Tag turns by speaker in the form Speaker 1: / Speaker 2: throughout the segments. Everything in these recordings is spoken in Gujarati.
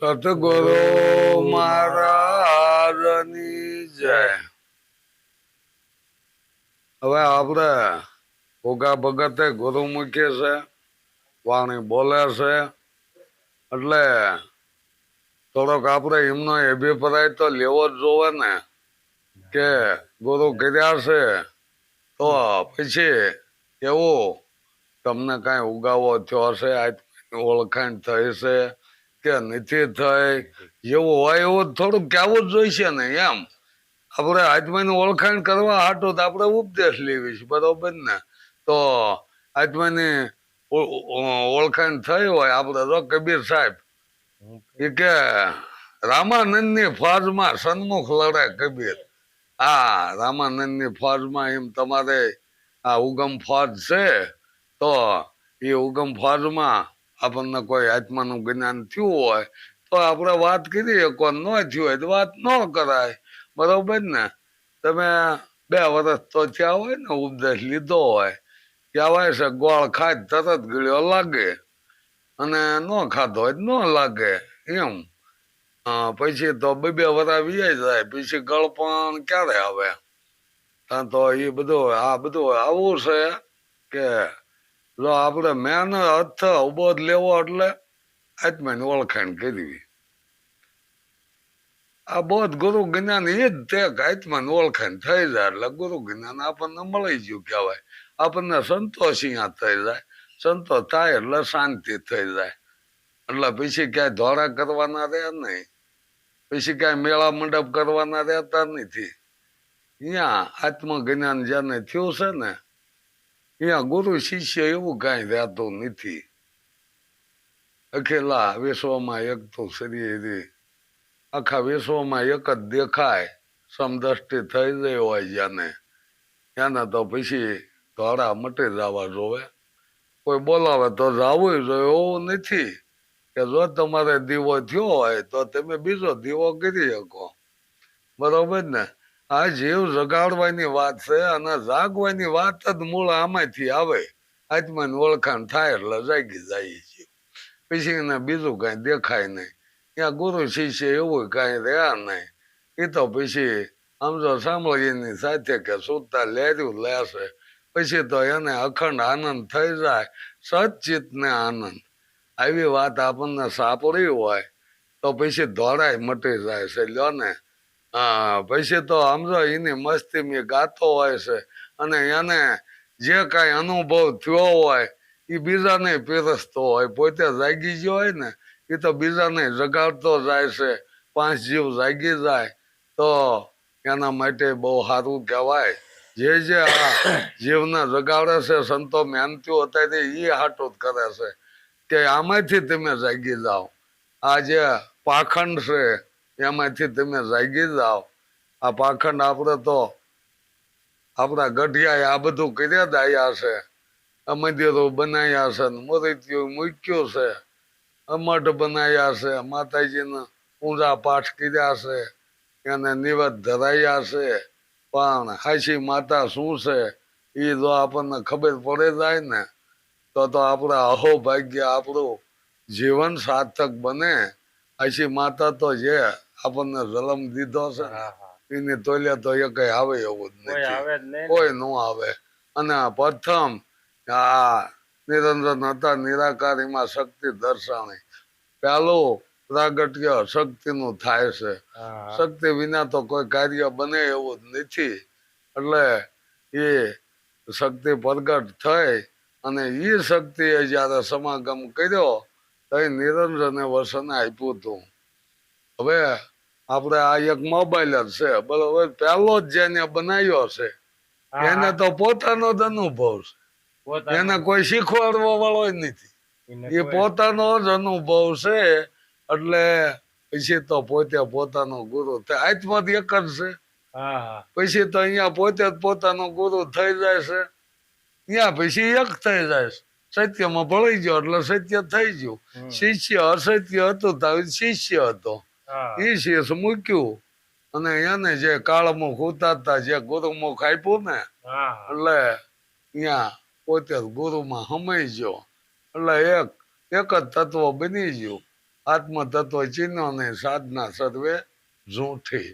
Speaker 1: સતગુરુ મહારાજની જય. હવે આપણે ભોગા ભગતે ગુરુ મૂકે છે, વાણી બોલે છે, એટલે થોડોક આપણે એમનો અભિપ્રાય તો લેવો જ જોવે ને, કે ગુરુ કર્યા છે, તો પછી એવું તમને કાંઈ ઉગાવો થયો હશે આજ ઓળખાણ થઈ છે કે નથી થાય જેવું હોય એવું થોડુંક કહેવું જ જોઈશે ને એમ. આપણે આત્માની ઓળખાણ કરવા હાટો તો આપણે ઉપદેશ લેવી છે, બરોબર ને? તો આત્માની ઓળખાણ થઈ હોય આપણે તો કબીર સાહેબ, એ કે રામાનંદની ફોજમાં સન્મુખ લડે કબીર. આ રામાનંદની ફોજમાં એમ તમારે આ ઉગમ ફોજ છે, તો એ ઉગમ ફોજમાં આપણને કોઈ આત્માનું જ્ઞાન થયું હોય, તો આપણે વાત કરીએ, કોણ ન થયું હોય તો વાત ન કરાય. બરોબર ને? તમે બે વર્ષ તો થયા હોય ને, ઉપદેશ લીધો હોય, કહેવાય છે, ગોળ ખાય તરત ગળ્યો લાગે અને ન ખાધો હોય ન લાગે, એમ. પછી તો બે બે વરા વીઆઈ જાય, પછી ગળપણ ક્યારે આવે? તો એ બધું, આ બધું આવું છે કે જો આપણે મેન અર્થ અવબોધ લેવો એટલે આત્માની ઓળખાણ કરવી. આ બોધ ગુરુ જ્ઞાન એ જ તે આત્માની ઓળખાણ થઈ જાય એટલે ગુરુ જ્ઞાન આપણને મળી ગયું કહેવાય. આપણને સંતોષ અહીંયા થઈ જાય. સંતોષ થાય એટલે શાંતિ થઈ જાય. એટલે પછી ક્યાંય ધોળા કરવાના રહે નહીં. પછી ક્યાંય મેળા મંડપ કરવાના રહેતા નથી. અહીંયા આત્મજ્ઞાન જેને થયું છે ને અહીંયા ગુરુ શિષ્ય એવું કાંઈ રહેતું નથી અખેલા વિશ્વમાં એક તો શરીર આખા વિશ્વમાં એક જ દેખાય સમદ્રષ્ટિ થઈ ગઈ હોય જેને એને તો પછી ધોળા મટી જવા જોવે કોઈ બોલાવે તો જવું જોઈએ એવું નથી કે જો તમારે દીવો થયો હોય તો તમે બીજો દીવો કરી શકો બરોબર ને આ જીવ જગાડવાની વાત છે અને જાગવાની વાત જ મૂળ આમાંથી આવે. આત્માની ઓળખાણ થાય એટલે જાગી જાય છે પછી એને બીજું કાંઈ દેખાય નહીં. ત્યાં ગુરુ શિષ્ય એવું કાંઈ રહ્યા નહીં. એ તો પછી આમ જો સાંભળીની સાથે કે સુતા લેર્યું લેશે, પછી તો એને અખંડ આનંદ થઈ જાય સચિતને આનંદ. આવી વાત આપણને સાંપડી હોય તો પછી ધોળાય મટી જાય છે. લ્યો ને હા, પછી તો સમજો એની મસ્તી મેં ગાતો હોય છે અને એને જે કાંઈ અનુભવ થયો હોય એ બીજાને પીરસતો હોય. પોતે જાગી ગયો હોય ને એ તો બીજાને જગાડતો જાય છે. પાંચ જીવ જાગી જાય, તો એના માટે બહુ સારું કહેવાય. જે જે આ જીવને જગાડે છે, સંતો મહેનતીઓ અત્યારે એ હાટું કરે છે કે આમાંથી તમે જાગી જાઓ. આ જે પાખંડ છે એમાંથી તમે જાગી જાઓ. આ પાખંડ આપણે તો આપણા ગઢિયા આ બધું કર્યા દાયા છે. આ મંદિરો બનાવ્યા છે મૂર્તિઓ મૂક્યું છે. મઠ બનાવ્યા છે. માતાજીના ઊંઝા પાઠ કર્યા છે. એને નિવેદ ધરાયા છે. પણ હાસી માતા શું છે? એ જો આપણને ખબર પડે જાય ને, તો તો આપણે અહોભાગ્ય આપણું જીવન સાર્થક બને. હાસી માતા તો જે આપણને જન્મ દીધો છે. એની તોલ્યા તો એ કઈ આવે એવું જ નથી. કોઈ ન આવે. અને પ્રથમ આ નિરંજન હતા નિરાકારીમાં શક્તિ દર્શાણી. પેલું પ્રાગટ્ય શક્તિનું થાય છે. શક્તિ વિના તો કોઈ કાર્ય બને એવું જ નથી. એટલે એ શક્તિ પ્રગટ થઈ અને એ શક્તિએ જ્યારે સમાગમ કર્યો તો એ નિરંજને વસને આપ્યું હતું. હવે આપણે આ એક મોબાઈલ જ છે બરોબર? પહેલો જ જેને બનાવ્યો છે એને તો પોતાનો જ અનુભવ છે. એને કોઈ શીખવાડવા વાળો જ નથી. એ પોતાનો જ અનુભવ છે એટલે પછી તો પોતે પોતાનો ગુરુ થાય આત્મા એક જ છે. પછી તો અહીંયા પોતે જ પોતાનો ગુરુ થઈ જાય છે. ત્યાં પછી એક થઈ જાય છે. સત્યમાં ભળી ગયો એટલે સત્ય થઈ ગયું. શિષ્ય અસત્ય હતું તો શિષ્ય હતો. એ શીશ મૂક્યું અને એને જે કાળમુખ ઉતારતા જે ગુરુમુખ આપ્યું ને. એટલે અહીંયા પોતે ગુરુમાં હમાઈ ગયો. એટલે એક એક જ તત્વ બની ગયું. આત્મતત્વ ચિહ્નો ને સાધના સર્વે ઝૂઠી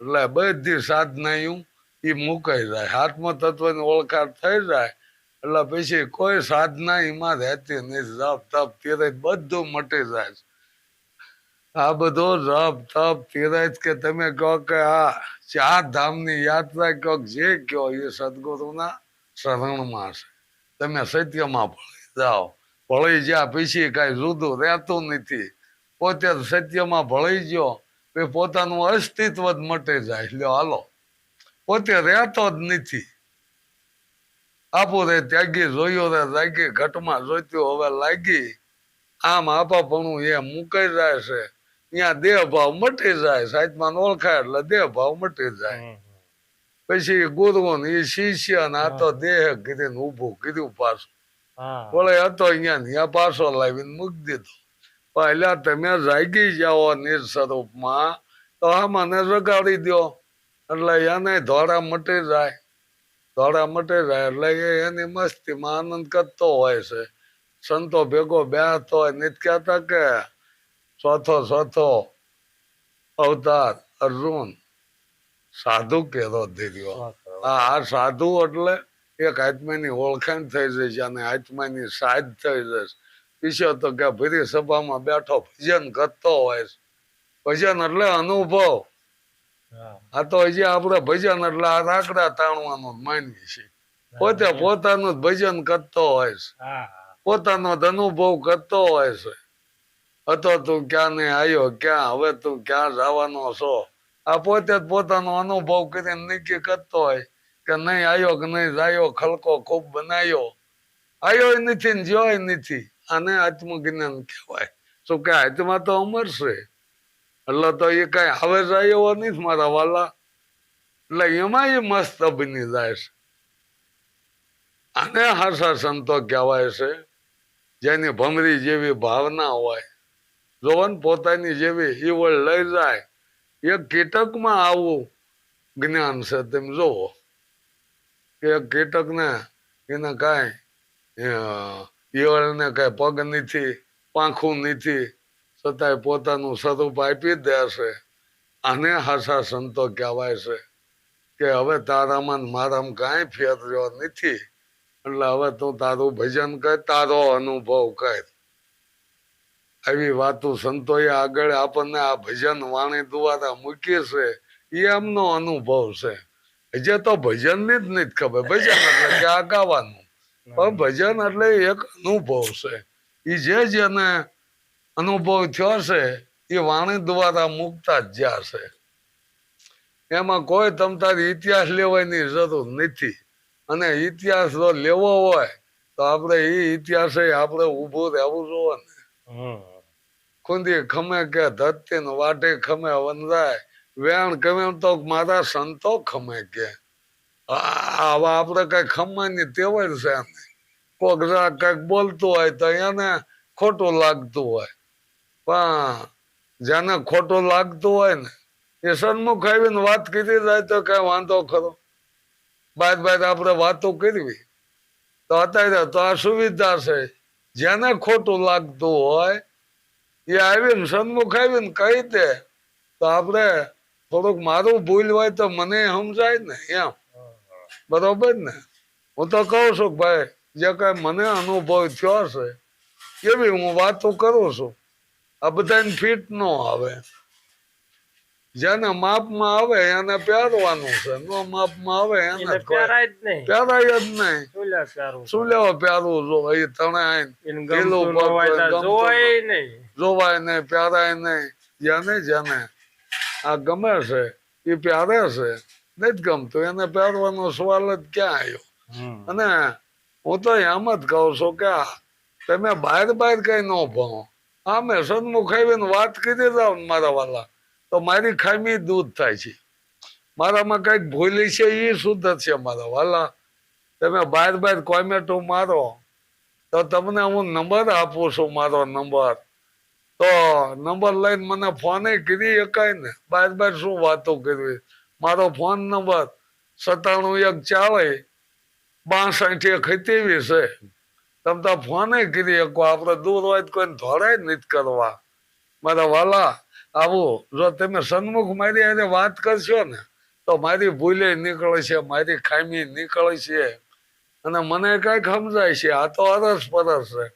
Speaker 1: એટલે બધી સાધનાયું એ મુકાઈ જાય. આત્મતત્વની ઓળખાણ થઈ જાય. એટલે પછી કોઈ સાધના એમાં રહેતી નહીં જપ તપ તીરથ બધું મટી જાય. આ બધો જપ તપ તીરથ કે તમે કહો કે આ ચાર ધામની યાત્રા કહો જે કહો એ સદગુરુના શરણમાં છે. તમે સત્યમાં ભળી જાઓ. ભળી જ્યાં પછી કાંઈ જુદું રહેતું નથી. પોતે સત્યમાં ભળી ગયો એ પોતાનું અસ્તિત્વ જ મટે જાય. લ્યો, હાલો. પોતે રહેતો જ નથી. આપો રે ત્યાગી જોયો રે જાગી ઘટમાં જોઈતું હવે લાગી. આમ આપાપણું એ મુકાઈ જાય છે. ત્યાં દેહ ભાવ મટી જાય સાહિત્યમાં ઓળખાય એટલે દેહ ભાવ મટી જાય. પછી ગુરુન એ શિષ્ય ને આ તો દેહ કીધું ઊભું કીધું પાછું.
Speaker 2: હા.
Speaker 1: વળે હતો અહીંયા ને ત્યાં પાછો લાવીને મૂકી દીધો. પહેલા તમે જાગી જાઓ નિર સ્વરૂપમાં તો મને જગાડી દો. એટલે એને ધોળા મટી જાય. ધોળા મટી જાય એટલે એ એની મસ્તીમાં આનંદ કરતો હોય છે. સંતો ભેગો બેસતો હોય નિત કહેતા કે ચોથો ચોથો અવતાર અર્જુન. સાધુ કેરો ધીર્યો આ સાધુ એટલે એક આત્માની ઓળખાણ થઈ જશે અને આત્માની સાધ થઈ જશે ઈશ્વર તો કે ભરી સભામાં બેઠો ભજન કરતો હોય ભજન એટલે અનુભવ. આ તો હજી આપણે ભજન એટલે આ રાકડા તાણવાનું માનવી છે પોતે પોતાનું ભજન કરતો હોય છે. પોતાનો જ અનુભવ કરતો હોય છે. હતો તું ક્યાં ને આવ્યો ક્યાં? હવે તું ક્યાં જવાનો છો? આ પોતે જ પોતાનો અનુભવ કરીને નક્કી કરતો હોય કે નહીં આવ્યો કે નહીં જાયો, ખલકો ખૂબ બનાવ્યો આવ્યો નથી ને જ્યોય નથી. આને આત્મજ્ઞાન કહેવાય. શું કે આત્મા તો અમર છે? એટલે તો એ કઈ હવે જાય નથી મારા વાલા. એટલે એમાં એ મસ્ત બની જાય છે. આને હાસા સંતો કહેવાય છે, જેની ભમરી જેવી ભાવના હોય. જોવન પોતાની જેવી ઈવળ લઈ જાય એ કીટકમાં આવું જ્ઞાન છે તેમ જોવો કે કીટકને એને કાંઈ ઈવળને કાંઈ પગ નથી, પાંખું નથી, છતાંય પોતાનું સ્વરૂપ આપી દે છે. આને હાસા સંતો કહેવાય છે કે હવે તારામાં મારામાં કાંઈ ફેર રહ્યો નથી. એટલે હવે તું તારું ભજન કર, તારો અનુભવ કર. આવી વાતો સંતોએ આગળ આપણને આ ભજન વાણી દ્વારા મૂકી છે, એ એમનો અનુભવ છે. હજે તો ભજનની જ નથી ખબર, ભજન એટલે કે આ ગાવાનું પણ ભજન એટલે એક અનુભવ છે. એ જે જેને અનુભવ થયો છે, એ વાણી દ્વારા મુકતા જ છે. એમાં કોઈ તમ તારી ઇતિહાસ લેવાની જરૂર નથી. અને ઇતિહાસ જો લેવો હોય, તો આપણે એ ઇતિહાસે આપણે ઊભું રહેવું જોવે ને ખુંદી ખમે કે ધરતી ને વાટે ખમે વંદાય વેણ ખમે તો મારા સંતો ખમે કે. આવા આપણે કઈ ખમવાની ટેવાય છે એમને કોક કંઈક બોલતું હોય તો એને ખોટું લાગતું હોય. પણ જેને ખોટું લાગતું હોય ને, એ સન્મુખ આવીને વાત કરી જાય તો કઈ વાંધો ખરો. બાદ બાદ આપણે વાતો કરવી. તો અત્યારે તો આ સુવિધા છે. જેને ખોટું લાગતું હોય, એ આવીને સન્મુખ આવીને કહી દે, તો આપણે થોડુંક મારું ભૂલ હોય તો મને સમજાય ને, એમ. બરોબર ને? હું તો કહું છું ભાઈ, જે કઈ મને અનુભવ થયો છે એવી હું વાતો કરું છું. આ બધાને ફિટ ન આવે. જેને માપમાં આવે એને પહેરવાનું છે. નો માપમાં આવે એને
Speaker 2: એને જ નહીં.
Speaker 1: પહેરાય જ નહીં.
Speaker 2: શું
Speaker 1: લેવા પહેરવું જો એ તણે આઈને
Speaker 2: એને
Speaker 1: પેલું
Speaker 2: ગમતું ન હોય તો
Speaker 1: ગમતું
Speaker 2: જોવાય નહીં.
Speaker 1: જોવાય નહીં પહેરાય નહીં. જેને જેને. આ ગમે છે એ પહેરે છે. નથી ગમતું. એને પહેરવાનો સવાલ જ ક્યાં આવ્યો? અને હું તો એમ જ કહું છું કે આ તમે બહાર બહાર કઈ ન ભણો. આમે સન્મુખ આવીને વાત કરી જાવ મારા વાલા. તો મારી ખામી દૂર થાય છે. મારામાં કંઈક ભૂલી છે એ શુદ્ધ છે મારા વાલા? તમે બહાર બહાર કોમેટો મારો, તો તમને હું નંબર આપું છું મારો નંબર. તો નંબર લઈને મને ફોને કરી શકાય ને? બાર બાર શું વાતો કરવી? મારો ફોન નંબર સત્તાણું એક ચાલે બાસઠ એક ત્રેવીસ છે. તમે તો ફોને કરી શકો. આપણે દૂર હોય તો કોઈને ધોળાય નથી કરવા. મારા વાલા આવું જો તમે સન્મુખ મારી હારે વાત કરશો ને તો મારી ભૂલે નીકળશે મારી ખામી નીકળશે અને મને કંઈક સમજાય છે આ તો અરસ પરસ છે.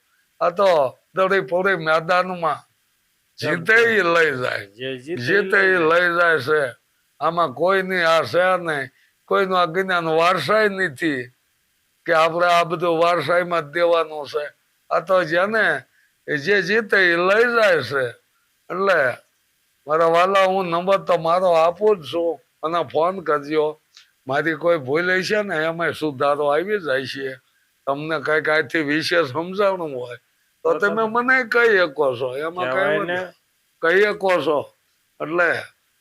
Speaker 1: આ તો દડી પોડી મેદાનમાં જીતે લઈ જાય.
Speaker 2: જીતે
Speaker 1: લઈ જાય. છે. આમાં કોઈની આ છે નહીં કોઈનું આ જ્ઞાન વારસાઈ નથી કે આપણે આ બધું વારસાઈમાં દેવાનું છે. આ તો જેને જે જીતે એ લઈ જાય છે. એટલે મારા વાલા હું નંબર તમારો આપું જ છું. અને ફોન કરજો. મારી કોઈ ભૂલ છે ને એમાં સુધારો આવી જાય છે. તમને કંઈક આથી વિશે સમજાવવું હોય તો તમે મને કહી શકો છો. એમાં કઈ કહી શકો છો. એટલે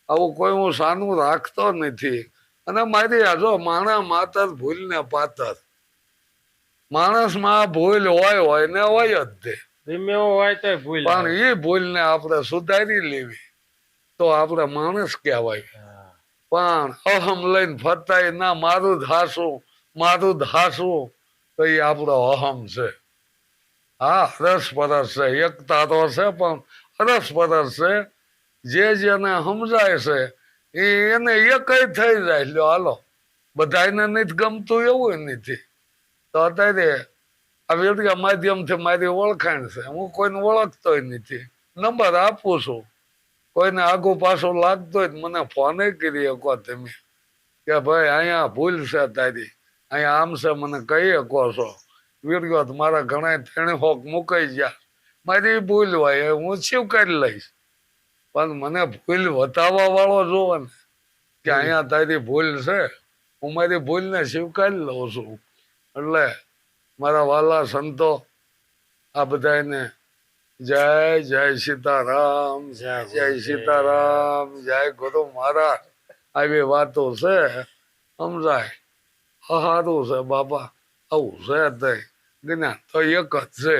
Speaker 1: આવું કોઈ હું સાનું રાખતો નથી. અને મારી આ જો માણા માતર ભૂલ ને પાતર માણસમાં ભૂલ હોય હોય ને હોય જ તે.
Speaker 2: હોય તો ભૂલ
Speaker 1: પણ એ ભૂલ ને આપણે સુધારી લેવી. તો આપણે માણસ કહેવાય. પણ અહમ લઈને ફરતાય ના મારું ધાસું મારું ધાસું તો એ આપણો અહમ છે. હા રસ પરસ છે એકતા તો છે પણ રસ પરસ છે. જે જેને સમજાય છે એ એને એક થઈ જાય. લ્યો હાલો. બધાને નથી ગમતું એવું નથી તો અત્યારે આ વેડિયા માધ્યમથી મારી ઓળખાણ છે. હું કોઈને ઓળખતો નથી નંબર આપું છું. કોઈને આગુ પાછું લાગતો હોય મને ફોને કરી શકો તમે. કે ભાઈ અહીંયા ભૂલ છે તારી. અહીંયા આમ છે મને કહી શકો છો. વીડિયો તો મારા ઘણા ત્રણે હોક મુકાઈ ગયા. મારી ભૂલ હોય હું સ્વીકારી લઈશ? પણ મને ભૂલ વતાવવા વાળો જોવો ને કે અહીંયા તારી ભૂલ છે હું મારી ભૂલને સ્વીકારી લઉં છું. એટલે મારા વાલા સંતો આ બધાને જય જય સીતારામ
Speaker 2: જય
Speaker 1: જય સીતારામ જય ગુરુ મહારાજ. આવી વાતો છે સમજાય? હારું છે બાપા આવું છે તે. જ્ઞાન તો એક જ છે.